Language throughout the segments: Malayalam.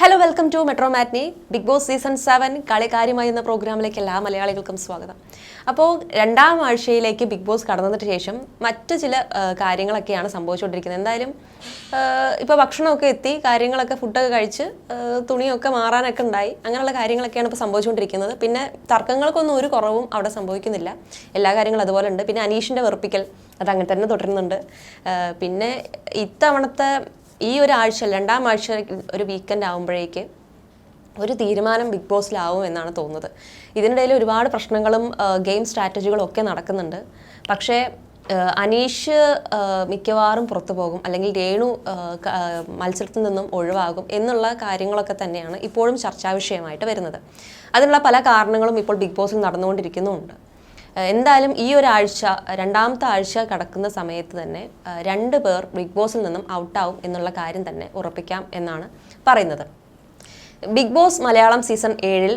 Hello welcome to metro matinee Bigg Boss season seven കളി കാര്യമായി എന്ന പ്രോഗ്രാമിലേക്ക് എല്ലാ മലയാളികൾക്കും സ്വാഗതം. അപ്പോൾ രണ്ടാം ആഴ്ചയിലേക്ക് ബിഗ് ബോസ് കടന്നതിന് ശേഷം മറ്റ് ചില കാര്യങ്ങളൊക്കെയാണ് സംഭവിച്ചുകൊണ്ടിരിക്കുന്നത്. എന്തായാലും ഇപ്പോൾ ഭക്ഷണമൊക്കെ എത്തി കാര്യങ്ങളൊക്കെ ഫുഡൊക്കെ കഴിച്ച് തുണിയൊക്കെ മാറാനൊക്കെ ഉണ്ടായി. അങ്ങനെയുള്ള കാര്യങ്ങളൊക്കെയാണ് ഇപ്പോൾ സംഭവിച്ചുകൊണ്ടിരിക്കുന്നത്. പിന്നെ തർക്കങ്ങൾക്കൊന്നും ഒരു കുറവും അവിടെ സംഭവിക്കുന്നില്ല. എല്ലാ കാര്യങ്ങളും അതുപോലെ ഉണ്ട്. പിന്നെ അനീഷിന്റെ വെറുപ്പിക്കൽ അത് അങ്ങനെ തന്നെ തുടരുന്നുണ്ട്. പിന്നെ ഇത്തവണത്തെ ഈ ഒരാഴ്ച രണ്ടാം ആഴ്ച ഒരു വീക്കെൻഡ് ആകുമ്പോഴേക്ക് ഒരു തീരുമാനം ബിഗ് ബോസിലാവും എന്നാണ് തോന്നുന്നത്. ഇതിനിടയിൽ ഒരുപാട് പ്രശ്നങ്ങളും ഗെയിം സ്ട്രാറ്റജികളും ഒക്കെ നടക്കുന്നുണ്ട്. പക്ഷേ അനീഷ് മിക്കവാറും പുറത്തു പോകും. അല്ലെങ്കിൽ രേണു മത്സരത്തിൽ നിന്നും ഒഴിവാകും എന്നുള്ള കാര്യങ്ങളൊക്കെ തന്നെയാണ് ഇപ്പോഴും ചർച്ചാ വിഷയമായിട്ട് വരുന്നത്. അതിനുള്ള പല കാരണങ്ങളും ഇപ്പോൾ ബിഗ് ബോസിൽ നടന്നുകൊണ്ടിരിക്കുന്നുമുണ്ട്. എന്തായാലും ഈ ഒരാഴ്ച രണ്ടാമത്തെ ആഴ്ച കടക്കുന്ന സമയത്ത് തന്നെ രണ്ട് പേർ ബിഗ് ബോസിൽ നിന്നും ഔട്ടാവും എന്നുള്ള കാര്യം തന്നെ ഉറപ്പിക്കാം എന്നാണ് പറയുന്നത്. ബിഗ് ബോസ് മലയാളം സീസൺ ഏഴിൽ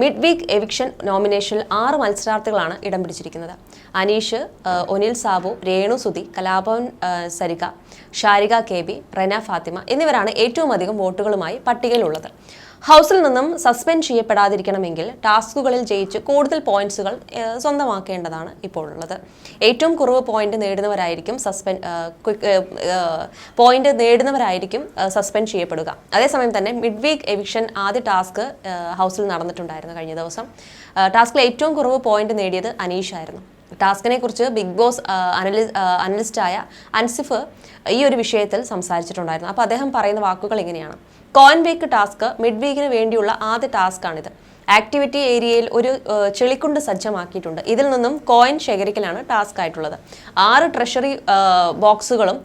മിഡ് വീക്ക് എവിക്ഷൻ നോമിനേഷനിൽ ആറ് മത്സരാർത്ഥികളാണ് ഇടം പിടിച്ചിരിക്കുന്നത്. അനീഷ് ഒനിൽ സാബു രേണു സുധി കലാഭവൻ സരിക ഷാരിക കെ ബി റെന ഫാത്തിമ എന്നിവരാണ് ഏറ്റവും അധികം വോട്ടുകളുമായി പട്ടികയിലുള്ളത്. ഹൗസിൽ നിന്നും സസ്പെൻഡ് ചെയ്യപ്പെടാതിരിക്കണമെങ്കിൽ ടാസ്കുകളിൽ ജയിച്ച് കൂടുതൽ പോയിന്റ്സുകൾ സ്വന്തമാക്കേണ്ടതാണ് ഇപ്പോൾ ഉള്ളത് ഏറ്റവും കുറവ് പോയിന്റ് നേടുന്നവരായിരിക്കും സസ്പെൻഡ് പോയിന്റ് നേടുന്നവരായിരിക്കും സസ്പെൻഡ് ചെയ്യപ്പെടുക. അതേസമയം തന്നെ മിഡ് വീക്ക് എവിക്ഷൻ ആദ്യ ടാസ്ക് ഹൗസിൽ നടന്നിട്ടുണ്ടായിരുന്നു കഴിഞ്ഞ ദിവസം. ടാസ്കിൽ ഏറ്റവും കുറവ് പോയിന്റ് നേടിയത് അനീഷ് ആയിരുന്നു. ടാസ്കിനെ കുറിച്ച് ബിഗ് ബോസ് അനലി അനലിസ്റ്റായ അൻസിഫ് ഈ ഒരു വിഷയത്തിൽ സംസാരിച്ചിട്ടുണ്ടായിരുന്നു. അപ്പോൾ അദ്ദേഹം പറയുന്ന വാക്കുകൾ ഇങ്ങനെയാണ്. കോയിൻ വീക്ക് ടാസ്ക് മിഡ് വീക്കിന് വേണ്ടിയുള്ള ആദ്യ ടാസ്കാണിത്. ആക്ടിവിറ്റി ഏരിയയിൽ ഒരു ചെളിക്കുണ്ട് സജ്ജമാക്കിയിട്ടുണ്ട്. ഇതിൽ നിന്നും കോയിൻ ശേഖരിക്കലാണ് ടാസ്ക് ആയിട്ടുള്ളത് ആറ് ട്രഷറി ബോക്സുകളും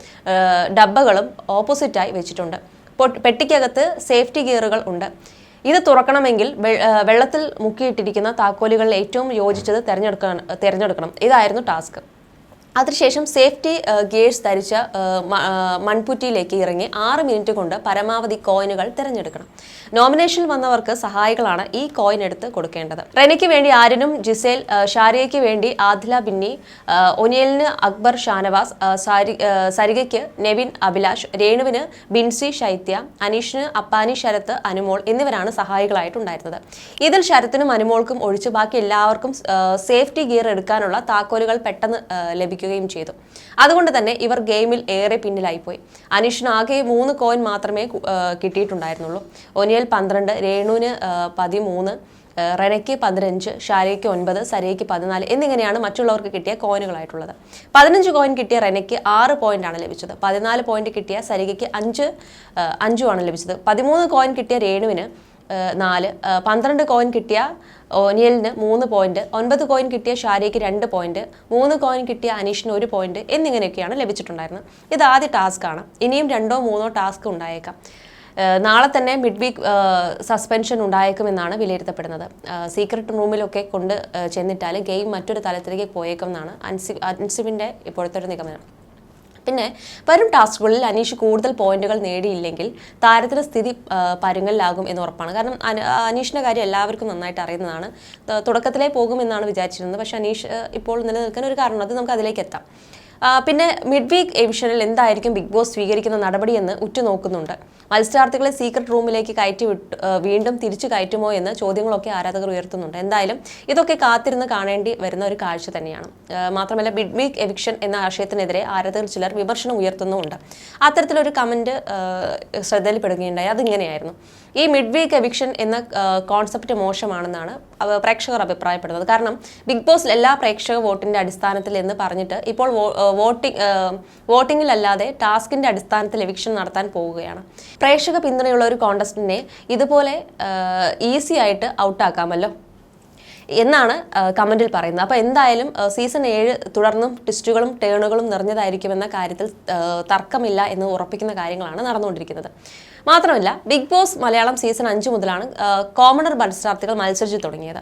ഡബ്ബകളും ഓപ്പോസിറ്റായി വെച്ചിട്ടുണ്ട്. പെട്ടിക്കകത്ത് സേഫ്റ്റി ഗിയറുകൾ ഉണ്ട്. ഇത് തുറക്കണമെങ്കിൽ വെള്ളത്തിൽ മുക്കിയിട്ടിരിക്കുന്ന താക്കോലുകളിൽ ഏറ്റവും യോജിച്ചത് തിരഞ്ഞെടുക്കാൻ തിരഞ്ഞെടുക്കണം. ഇതായിരുന്നു ടാസ്ക്. അതിനുശേഷം സേഫ്റ്റി ഗിയേഴ്സ് ധരിച്ച മൺപുറ്റിയിലേക്ക് ഇറങ്ങി ആറ് മിനിറ്റ് കൊണ്ട് പരമാവധി കോയിനുകൾ തിരഞ്ഞെടുക്കണം. നോമിനേഷനിൽ വന്നവർക്ക് സഹായികളാണ് ഈ കോയിൻ എടുത്ത് കൊടുക്കേണ്ടത്. റെനയ്ക്ക് വേണ്ടി ആര്യനും ജിസേൽ ഷാരിയയ്ക്ക് വേണ്ടി ആദില ബിന്നി ഒനിയലിന് അക്ബർ ഷാനവാസ് സരികയ്ക്ക് നെവിൻ അഭിലാഷ് രേണുവിന് ബിൻസി ശൈത്യ അനീഷിന് അപ്പാനി ശരത്ത് അനുമോൾ എന്നിവരാണ് സഹായികളായിട്ടുണ്ടായിരുന്നത്. ഇതിൽ ശരത്തിനും അനുമോൾക്കും ഒഴിച്ച് ബാക്കി എല്ലാവർക്കും സേഫ്റ്റി ഗിയർ എടുക്കാനുള്ള താക്കോലുകൾ പെട്ടെന്ന് ഏഹ്, ലഭിക്കുകയും ചെയ്തു. അതുകൊണ്ട് തന്നെ ഇവർ ഗെയിമിൽ ഏറെ പിന്നിലായിപ്പോയി. അനീഷിന് ആകെ മൂന്ന് കോയിൻ മാത്രമേ കിട്ടിയിട്ടുണ്ടായിരുന്നുള്ളൂ. ഒനിയൽ പന്ത്രണ്ട് രേണുവിന് പതിമൂന്ന് റെനയ്ക്ക് പതിനഞ്ച് ഷാരയ്ക്ക് ഒൻപത് സരയ്ക്ക് പതിനാല് എന്നിങ്ങനെയാണ് മറ്റുള്ളവർക്ക് കിട്ടിയ കോയിനുകളായിട്ടുള്ളത്. പതിനഞ്ച് കോയിൻ കിട്ടിയ റെനയ്ക്ക് ആറ് ആണ് ലഭിച്ചത്. പതിനാല് പോയിന്റ് കിട്ടിയ സരികയ്ക്ക് അഞ്ച് അഞ്ചു അഞ്ചുമാണ് ലഭിച്ചത്. പതിമൂന്ന് കോയിൻ കിട്ടിയ രേണുവിന് നാല് പന്ത്രണ്ട് കോയിൻ കിട്ടിയ ഓനിയലിന് മൂന്ന് പോയിന്റ് ഒൻപത് കോയിൻ കിട്ടിയ ഷാരിക്ക് രണ്ട് പോയിന്റ് മൂന്ന് കോയിൻ കിട്ടിയ അനീഷിന് ഒരു പോയിന്റ് എന്നിങ്ങനെയൊക്കെയാണ് ലഭിച്ചിട്ടുണ്ടായിരുന്നത്. ഇത് ആദ്യ ടാസ്ക് ആണ്. ഇനിയും രണ്ടോ മൂന്നോ ടാസ്ക് ഉണ്ടായേക്കാം. നാളെ തന്നെ മിഡ് വീക്ക് സസ്പെൻഷൻ ഉണ്ടായേക്കുമെന്നാണ് വിലയിരുത്തപ്പെടുന്നത്. സീക്രട്ട് റൂമിലൊക്കെ കൊണ്ട് ചെന്നിട്ടാൽ ഗെയിം മറ്റൊരു തലത്തിലേക്ക് പോയേക്കുമെന്നാണ് അൻസി അൻസിബിന്റെ ഇപ്പോഴത്തെ ഒരു നിഗമനം. പിന്നെ വരും ടാസ്കുകളിൽ അനീഷ് കൂടുതൽ പോയിന്റുകൾ നേടിയില്ലെങ്കിൽ താരത്തിന്റെ സ്ഥിതി പരുങ്ങലിലാകും എന്ന് ഉറപ്പാണ്. കാരണം അനീഷിന്റെ കാര്യം എല്ലാവർക്കും നന്നായിട്ട് അറിയുന്നതാണ്. തുടക്കത്തിലേ പോകുമെന്നാണ് വിചാരിച്ചിരുന്നത്. പക്ഷേ അനീഷ് ഇപ്പോൾ നിലനിൽക്കുന്ന ഒരു കാരണം അത് നമുക്ക് അതിലേക്ക് എത്താം. പിന്നെ മിഡ് വീക്ക് എവിഷനിൽ എന്തായിരിക്കും ബിഗ് ബോസ് സ്വീകരിക്കുന്ന നടപടിയെന്ന് ഉറ്റുനോക്കുന്നുണ്ട്. മത്സരാർത്ഥികളെ സീക്രട്ട് റൂമിലേക്ക് കയറ്റി വിട്ട് വീണ്ടും തിരിച്ചു കയറ്റുമോ എന്ന് ചോദ്യങ്ങളൊക്കെ ആരാധകർ ഉയർത്തുന്നുണ്ട്. എന്തായാലും ഇതൊക്കെ കാത്തിരുന്ന് കാണേണ്ടി വരുന്ന ഒരു കാഴ്ച തന്നെയാണ്. മാത്രമല്ല മിഡ് വീക്ക് എവിക്ഷൻ എന്ന ആശയത്തിനെതിരെ ആരാധകർ ചിലർ വിമർശനം ഉയർത്തുന്നുമുണ്ട്. അത്തരത്തിലൊരു കമന്റ് ശ്രദ്ധയിൽപ്പെടുകയുണ്ടായി. അതിങ്ങനെയായിരുന്നു. ഈ മിഡ് വീക്ക് എവിക്ഷൻ എന്ന കോൺസെപ്റ്റ് മോശമാണെന്നാണ് പ്രേക്ഷകർ അഭിപ്രായപ്പെടുന്നത്. കാരണം ബിഗ് ബോസിൽ എല്ലാ പ്രേക്ഷക വോട്ടിന്റെ അടിസ്ഥാനത്തിൽ എന്ന് പറഞ്ഞിട്ട് ഇപ്പോൾ വോട്ടിംഗ് വോട്ടിങ്ങിലല്ലാതെ ടാസ്കിന്റെ അടിസ്ഥാനത്തിൽ എവിക്ഷൻ നടത്താൻ പോവുകയാണ്. പ്രേക്ഷക പിന്തുണയുള്ള ഒരു കോണ്ടസ്റ്റിനെ ഇതുപോലെ ഈസി ആയിട്ട് ഔട്ടാക്കാമല്ലോ എന്നാണ് കമന്റിൽ പറയുന്നത്. അപ്പോൾ എന്തായാലും സീസൺ ഏഴ് തുടർന്നും ട്വിസ്റ്റുകളും ടേണുകളും നിറഞ്ഞതായിരിക്കുമെന്ന കാര്യത്തിൽ തർക്കമില്ല എന്ന് ഉറപ്പിക്കുന്ന കാര്യങ്ങളാണ് നടന്നുകൊണ്ടിരിക്കുന്നത്. മാത്രമല്ല ബിഗ് ബോസ് മലയാളം സീസൺ അഞ്ച് മുതലാണ് കോമണർ മത്സരാർത്ഥികൾ മത്സരിച്ചു തുടങ്ങിയത്.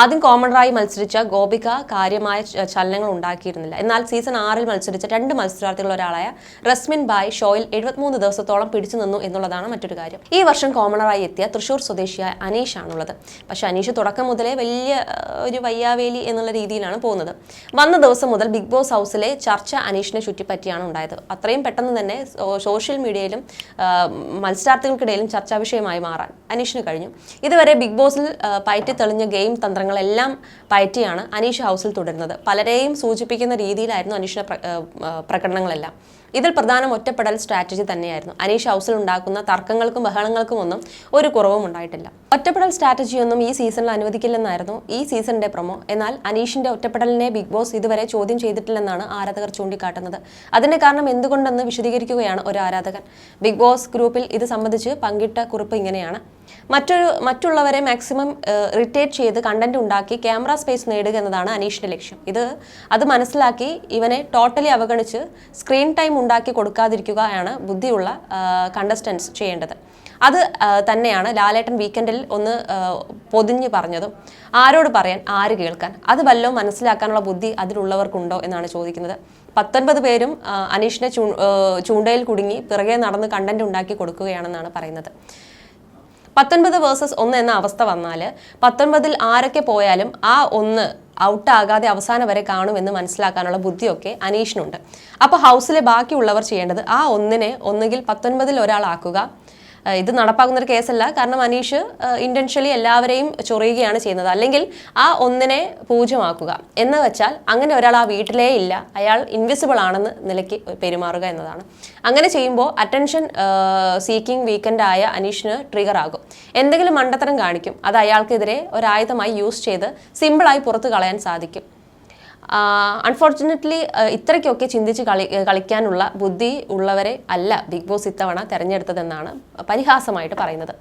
ആദ്യം കോമണറായി മത്സരിച്ച ഗോപിക കാര്യമായ ചലനങ്ങൾ ഉണ്ടാക്കിയിരുന്നില്ല. എന്നാൽ സീസൺ ആറിൽ മത്സരിച്ച രണ്ട് മത്സരാർത്ഥികൾ ഒരാളായ റസ്മിൻ ബായ് ഷോയിൽ എഴുപത്തിമൂന്ന് ദിവസത്തോളം പിടിച്ചു നിന്നു എന്നുള്ളതാണ് മറ്റൊരു കാര്യം. ഈ വർഷം കോമണറായി എത്തിയ തൃശൂർ സ്വദേശിയായ അനീഷ് ആണുള്ളത്. പക്ഷെ അനീഷ് തുടക്കം മുതലേ വലിയ ഒരു വയ്യാവേലി എന്നുള്ള രീതിയിലാണ് പോകുന്നത്. വന്ന ദിവസം മുതൽ ബിഗ് ബോസ് ഹൗസിലെ ചർച്ച അനീഷിനെ ചുറ്റിപ്പറ്റിയാണ് ഉണ്ടായത്. അത്രയും പെട്ടെന്ന് തന്നെ സോഷ്യൽ മീഡിയയിലും മത്സരാർത്ഥികൾക്കിടയിലും ചർച്ചാ വിഷയമായി മാറാൻ. അനീഷിന് കഴിഞ്ഞു. ഇതുവരെ ബിഗ് ബോസിൽ പയറ്റി തെളിഞ്ഞ ഗെയിം തന്ത്രങ്ങളെല്ലാം പയറ്റിയാണ് അനീഷ് ഹൗസിൽ തുടരുന്നത്. പലരെയും സൂചിപ്പിക്കുന്ന രീതിയിലായിരുന്നു ആ, പ്രകടനങ്ങളെല്ലാം. ഇതിൽ പ്രധാനം ഒറ്റപ്പെടൽ സ്ട്രാറ്റജി തന്നെയായിരുന്നു. അനീഷ് ഹൗസിൽ ഉണ്ടാക്കുന്ന തർക്കങ്ങൾക്കും ബഹളങ്ങൾക്കും ഒന്നും ഒരു കുറവും ഉണ്ടായിട്ടില്ല. ഒറ്റപ്പെടൽ സ്ട്രാറ്റജിയൊന്നും ഈ സീസണിൽ അനുവദിക്കില്ലെന്നായിരുന്നു ഈ സീസണിന്റെ പ്രൊമോ. എന്നാൽ അനീഷിന്റെ ഒറ്റപ്പെടലിനെ ബിഗ് ബോസ് ഇതുവരെ ചോദ്യം ചെയ്തിട്ടില്ലെന്നാണ് ആരാധകർ ചൂണ്ടിക്കാട്ടുന്നത്. അതിന്റെ കാരണം എന്തുകൊണ്ടെന്ന് വിശദീകരിക്കുകയാണ് ഒരു ആരാധകൻ. ബിഗ് ബോസ് ഗ്രൂപ്പിൽ ഇത് സംബന്ധിച്ച് പങ്കിട്ട കുറിപ്പ് ഇങ്ങനെയാണ്. മറ്റൊരു മറ്റുള്ളവരെ മാക്സിമം ഇറിറ്റേറ്റ് ചെയ്ത് കണ്ടന്റ് ഉണ്ടാക്കി ക്യാമറ സ്പേസ് നേടുക എന്നതാണ് അനീഷിന്റെ ലക്ഷ്യം. ഇത് അത് മനസ്സിലാക്കി ഇവനെ ടോട്ടലി അവഗണിച്ച് സ്ക്രീൻ ടൈം ഉണ്ടാക്കി കൊടുക്കാതിരിക്കുകയാണ് ബുദ്ധിയുള്ള കണ്ടസ്റ്റൻസ് ചെയ്യേണ്ടത്. അത് തന്നെയാണ് ലാലേട്ടൻ വീക്കെൻഡിൽ ഒന്ന് പൊതിഞ്ഞ് പറഞ്ഞതും. ആരോട് പറയാൻ? ആര് കേൾക്കാൻ? അത് വല്ലതും മനസ്സിലാക്കാനുള്ള ബുദ്ധി അതിലുള്ളവർക്കുണ്ടോ എന്നാണ് ചോദിക്കുന്നത്. പത്തൊൻപത് പേരും അനീഷിനെ ചൂ ചൂണ്ടയിൽ കുടുങ്ങി പിറകെ നടന്ന് കണ്ടന്റ് ഉണ്ടാക്കി കൊടുക്കുകയാണെന്നാണ് പറയുന്നത്. പത്തൊൻപത് വേഴ്സസ് ഒന്ന് എന്ന അവസ്ഥ വന്നാൽ പത്തൊൻപതിൽ ആരൊക്കെ പോയാലും ആ ഒന്ന് ഔട്ടാകാതെ അവസാനം വരെ കാണുമെന്ന് മനസ്സിലാക്കാനുള്ള ബുദ്ധിയൊക്കെ അനീഷിനുണ്ട്. അപ്പോൾ ഹൗസിലെ ബാക്കിയുള്ളവർ ചെയ്യേണ്ടത് ആ ഒന്നിനെ ഒന്നുകിൽ പത്തൊൻപതിൽ ഒരാളാക്കുക ഇത് നടപ്പാക്കുന്ന ഒരു കേസല്ല. കാരണം അനീഷ് ഇന്റൻഷ്യലി എല്ലാവരെയും ചൊറിയുകയാണ് ചെയ്യുന്നത്. അല്ലെങ്കിൽ ആ ഒന്നിനെ പൂജ്യമാക്കുക. എന്ന് വെച്ചാൽ അങ്ങനെ ഒരാൾ ആ വീട്ടിലേ ഇല്ല. അയാൾ ഇൻവിസിബിൾ ആണെന്ന് നിലയ്ക്ക് പെരുമാറുക എന്നതാണ്. അങ്ങനെ ചെയ്യുമ്പോൾ അറ്റൻഷൻ സീക്കിംഗ് വീക്കെൻഡ് ആയ അനീഷിന് ട്രിഗർ ആകും. എന്തെങ്കിലും മണ്ടത്തരം കാണിക്കും. അത് അയാൾക്കെതിരെ ഒരായുധമായി യൂസ് ചെയ്ത് സിമ്പിളായി പുറത്തു കളയാൻ സാധിക്കും. അൺഫോർച്ചുനേറ്റ്ലി ഇത്രയ്ക്കൊക്കെ ചിന്തിച്ച് കളി കളിക്കാനുള്ള ബുദ്ധി ഉള്ളവരെ അല്ല ബിഗ് ബോസ് ഇത്തവണ തെരഞ്ഞെടുത്തതെന്നാണ് പരിഹാസമായിട്ട് പറയുന്നത്.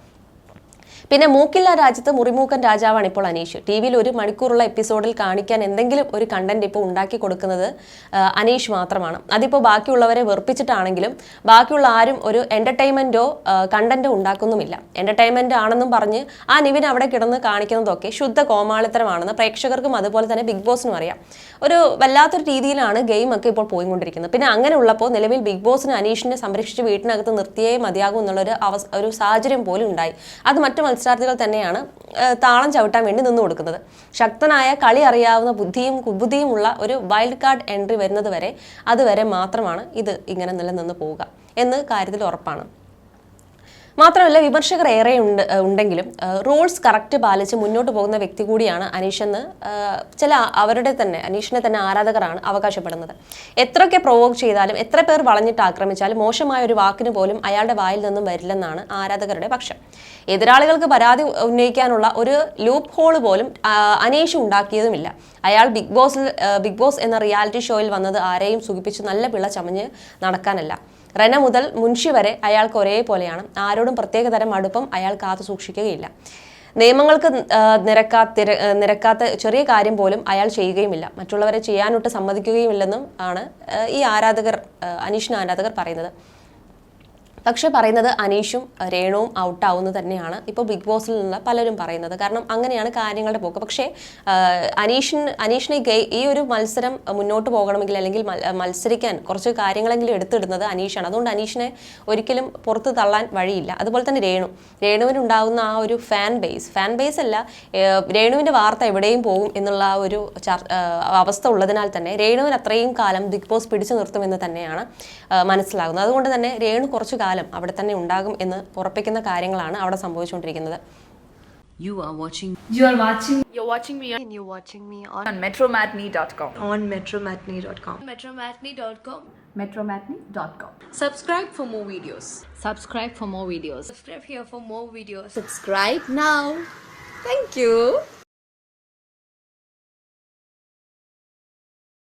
പിന്നെ മൂക്കില്ല രാജ്യത്ത് മുറിമൂക്കൻ രാജാവാണ് ഇപ്പോൾ അനീഷ്. ടി വിയിൽ ഒരു മണിക്കൂറുള്ള എപ്പിസോഡിൽ കാണിക്കാൻ എന്തെങ്കിലും ഒരു കണ്ടന്റ് ഇപ്പോൾ ഉണ്ടാക്കി കൊടുക്കുന്നത് അനീഷ് മാത്രമാണ്. അതിപ്പോൾ ബാക്കിയുള്ളവരെ വെറുപ്പിച്ചിട്ടാണെങ്കിലും ബാക്കിയുള്ള ആരും ഒരു എന്റർടൈൻമെന്റോ കണ്ടന്റോ ഉണ്ടാക്കുന്നുമില്ല. എന്റർടൈൻമെന്റ് ആണെന്നും പറഞ്ഞ് ആ നിവിൻ അവിടെ കിടന്ന് കാണിക്കുന്നതൊക്കെ ശുദ്ധ കോമാളിത്തരമാണെന്ന് പ്രേക്ഷകർക്കും അതുപോലെ തന്നെ ബിഗ് ബോസിനും അറിയാം. ഒരു വല്ലാത്തൊരു രീതിയിലാണ് ഗെയിം ഒക്കെ ഇപ്പോൾ പോയിക്കൊണ്ടിരിക്കുന്നത്. പിന്നെ അങ്ങനെ ഉള്ളപ്പോൾ നിലവിൽ ബിഗ് ബോസിന് അനീഷിനെ സംരക്ഷിച്ച് വീട്ടിനകത്ത് നിർത്തിയേ മതിയാകും എന്നുള്ളൊരു അവസ് ഒരു സാഹചര്യം പോലും ഉണ്ടായി. അത് മറ്റു മത്സരാർത്ഥികൾ തന്നെയാണ് താളം ചവിട്ടാൻ വേണ്ടി നിന്നു കൊടുക്കുന്നത്. ശക്തനായ കളി അറിയാവുന്ന ബുദ്ധിയും കുബുദ്ധിയുമുള്ള ഒരു വൈൽഡ് കാർഡ് എൻട്രി വരുന്നത് വരെ അതുവരെ മാത്രമാണ് ഇത് ഇങ്ങനെ നിലനിന്ന് പോവുക എന്ന് കാര്യത്തിൽ ഉറപ്പാണ്. മാത്രമല്ല വിമർശകർ ഏറെ ഉണ്ട് ഉണ്ടെങ്കിലും റൂൾസ് കറക്റ്റ് പാലിച്ച് മുന്നോട്ട് പോകുന്ന വ്യക്തി കൂടിയാണ് അനീഷ് എന്ന് ചില അവരുടെ തന്നെ അനീഷിനെ തന്നെ ആരാധകരാണ് അവകാശപ്പെടുന്നത്. എത്രയൊക്കെ പ്രൊവോക്ക് ചെയ്താലും എത്ര പേർ വളഞ്ഞിട്ട് ആക്രമിച്ചാലും മോശമായ ഒരു വാക്കിന് പോലും അയാളുടെ വായിൽ നിന്നും വരില്ലെന്നാണ് ആരാധകരുടെ പക്ഷം. എതിരാളികൾക്ക് പരാതി ഉന്നയിക്കാനുള്ള ഒരു ലൂപ്പ് ഹോൾ പോലും അനീഷ് ഉണ്ടാക്കിയതുമില്ല. അയാൾ ബിഗ് ബോസിൽ ബിഗ് ബോസ് എന്ന റിയാലിറ്റി ഷോയിൽ വന്നത് ആരെയും സുഖിപ്പിച്ച് നല്ല പിള്ള ചമഞ്ഞ് നടക്കാനല്ല. റെന മുതൽ മുൻഷി വരെ അയാൾക്ക് ഒരേപോലെയാണ്. ആരോടും പ്രത്യേക തരം അടുപ്പം അയാൾ കാത്തു സൂക്ഷിക്കുകയില്ല. നിയമങ്ങൾക്ക് നിരക്കാത്ത നിരക്കാത്ത ചെറിയ കാര്യം പോലും അയാൾ ചെയ്യുകയുമില്ല. മറ്റുള്ളവരെ ചെയ്യാനൊട്ട് സമ്മതിക്കുകയുമില്ലെന്നും ആണ് ഈ ആരാധകർ അനീഷിന് ആരാധകർ പറയുന്നത്. പക്ഷെ പറയുന്നത് അനീഷും രേണുവും ഔട്ടാവുന്നു തന്നെയാണ്. ഇപ്പോൾ ബിഗ് ബോസിൽ നിന്ന് പലരും പറയുന്നത്. കാരണം അങ്ങനെയാണ് കാര്യങ്ങളുടെ പോക്ക്. പക്ഷേ അനീഷൻ അനീഷിനെ ഈ ഒരു മത്സരം മുന്നോട്ട് പോകണമെങ്കിൽ അല്ലെങ്കിൽ മത്സരിക്കാൻ കുറച്ച് കാര്യങ്ങളെങ്കിലും എടുത്തിടുന്നത് അനീഷാണ്. അതുകൊണ്ട് അനീഷിനെ ഒരിക്കലും പുറത്ത് തള്ളാൻ വഴിയില്ല. അതുപോലെ തന്നെ രേണു. രേണുവിനുണ്ടാകുന്ന ആ ഒരു ഫാൻ ബേസ് ഫാൻ ബേസ് അല്ല രേണുവിന്റെ വാർത്ത എവിടെയും പോകും എന്നുള്ള ആ ഒരു അവസ്ഥ ഉള്ളതിനാൽ തന്നെ രേണുവിന് അത്രയും കാലം ബിഗ് ബോസ് പിടിച്ചു നിർത്തുമെന്ന് തന്നെയാണ് മനസ്സിലാകുന്നത്. അതുകൊണ്ട് തന്നെ രേണു കുറച്ചു കാലം അവിടെ തന്നെ ഉണ്ടാകും എന്ന് ഉറപ്പിക്കുന്ന കാര്യങ്ങളാണ് അവിടെ സംഭവിച്ചുകൊണ്ടിരിക്കുന്നത് You are watching You are watching You're watching me on, and you're watching me on, on metromatney.com. on metromatney.com. metromatney.com. Metromatney.com. Subscribe for more videos. subscribe for more videos. Subscribe here for more videos. Subscribe now. Thank you.